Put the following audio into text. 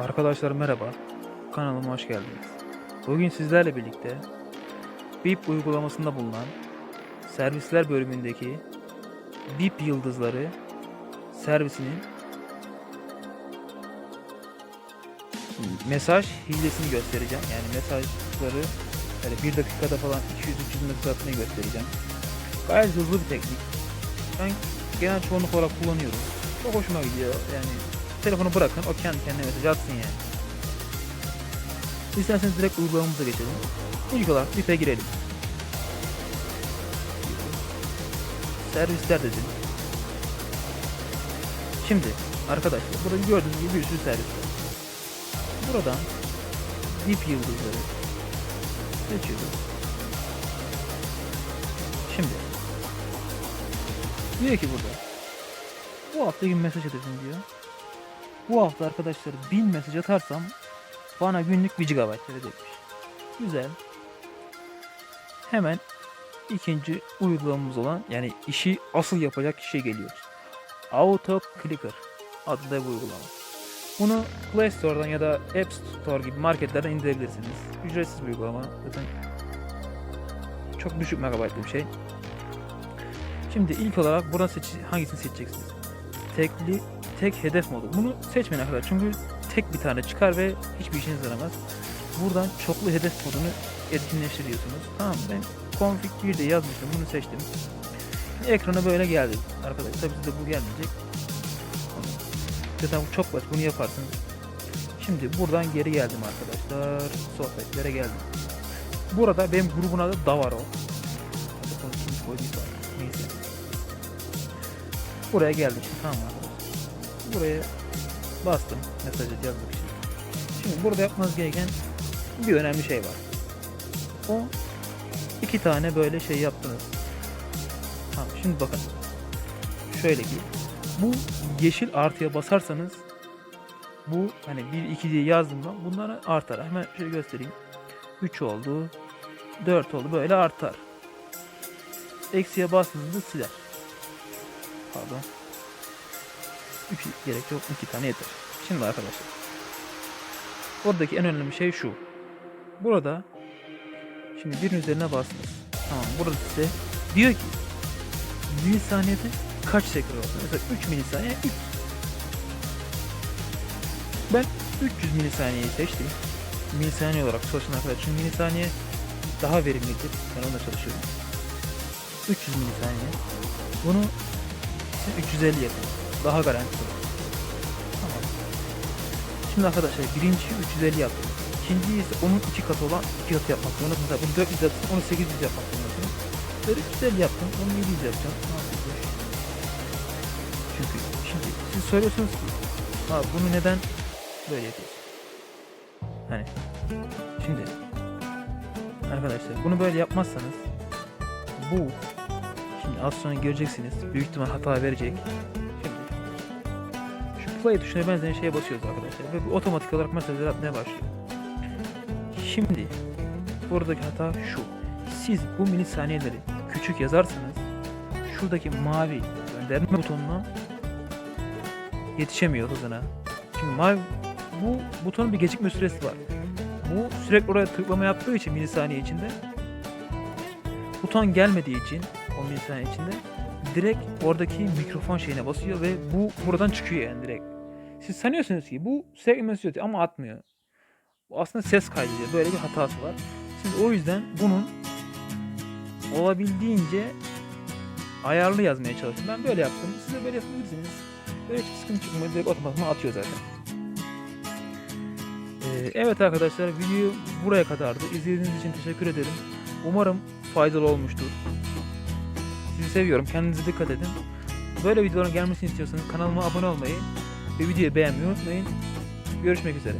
Arkadaşlar merhaba. Kanalıma hoş geldiniz. Bugün sizlerle birlikte BIP uygulamasında bulunan servisler bölümündeki BIP yıldızları servisinin mesaj hilesini göstereceğim. Yani mesajları böyle bir dakikada falan 200-300 mesaj atmayı göstereceğim. Gayet hızlı bir teknik. Ben genel çoğunluk olarak kullanıyorum. Çok hoşuma gidiyor. Yani telefonu bırakın o kendi kendine mesaj atsın yani. İsterseniz direkt uygulamamıza geçelim. İlk olarak BIP'e girelim. Servisler dedim. Şimdi arkadaşlar burada gördüğünüz gibi bir sürü servis var. Buradan BIP yıldızları seçiyoruz. Şimdi diyor ki burada bu hafta gün mesaj atın diyor. Bu hafta arkadaşlar 1000 mesaj atarsam bana günlük 1 GB verecekmiş. Güzel. Hemen ikinci uygulamamız olan yani işi asıl yapacak kişiye geliyoruz. Auto Clicker adında bir uygulama. Bunu Play Store'dan ya da App Store gibi marketlerden indirebilirsiniz. Ücretsiz bir uygulama. Zaten çok düşük megabaytlı bir şey. Şimdi ilk olarak buradan seç hangisini seçeceksiniz? Tekli tek hedef modu. Bunu seçmeyin arkadaşlar çünkü tek bir tane çıkar ve hiçbir işinize yaramaz. Buradan çoklu hedef modunu etkinleştiriyorsunuz. Tamam ben config 1'de yazmıştım bunu seçtim. Ekrana böyle geldi arkadaşlar. Tabii size bu gelmeyecek. Zaten bu çok basit bunu yaparsınız. Şimdi buradan geri geldim arkadaşlar. Sohbetlere geldim. Burada benim grubun adı Davaro. Neyse. Buraya geldim şimdi tamam arkadaşlar. Buraya bastım mesajı yazdık şimdi. Şimdi burada yapmanız gereken bir önemli şey var. O iki tane böyle şey yaptınız. Tamam şimdi bakın. Şöyle ki bu yeşil artıya basarsanız bu hani 1 2 diye yazdığımda bunları artar. Hemen şöyle göstereyim. 3 oldu. 4 oldu. Böyle artar. Eksiye bastığınızda siler. Pardon. 3 gerek yok. 2 tane yeter. Şimdi arkadaşlar. Oradaki en önemli şey şu. Burada şimdi birin üzerine bastınız. Tamam burada size diyor ki milisaniyede kaç tekrar olsun? Mesela 3 milisaniye 3. Ben 300 milisaniyeyi seçtim. Milisaniye olarak çalışın arkadaşlar. Çünkü milisaniye daha verimlidir. Ben onunla çalışıyorum. 300 milisaniye. Bunu siz 350 yapın. Daha garanti. Tamam. Şimdi arkadaşlar birinci 350 yaptım. İkinciyi ise onun iki katı olan iki katı yapmak zorunda. Mesela bunu 400 yaptım, onu 800 yapmak zorundasınız. Böyle 350 yaptım, onu 700 yapacağım. Çünkü şimdi siz söylüyorsunuz ki ha bunu neden böyle yapıyorsun? Hani şimdi arkadaşlar bunu böyle yapmazsanız bu şimdi az sonra göreceksiniz büyük ihtimal hata verecek. Şimdi play tuşuna benzeyen şeye basıyoruz arkadaşlar ve otomatik olarak mesajlar atmaya başlıyor. Şimdi buradaki hata şu. Siz bu milisaniyeleri küçük yazarsanız şuradaki mavi gönderme butonuna yetişemiyor hızına. Çünkü mavi bu butonun bir gecikme süresi var. Bu sürekli oraya tıklama yaptığı için milisaniye içinde buton gelmediği için o milisaniye içinde direkt oradaki mikrofon şeyine basıyor ve bu buradan çıkıyor yani direkt. Siz sanıyorsunuz ki bu atıyor ama atmıyor. Bu aslında ses kaydediyor. Böyle bir hatası var. Siz o yüzden bunun olabildiğince ayarlı yazmaya çalışın. Ben böyle yaptım. Siz de böyle yapabilirsiniz. Böyle hiçbir sıkıntı çıkmıyor. Direkt otomatikman atıyor zaten. Ee, evet arkadaşlar video buraya kadardı. İzlediğiniz için teşekkür ederim. Umarım faydalı olmuştur. Sizi seviyorum. Kendinize dikkat edin. Böyle videoların gelmesini istiyorsanız kanalıma abone olmayı ve videoyu beğenmeyi unutmayın. Görüşmek üzere.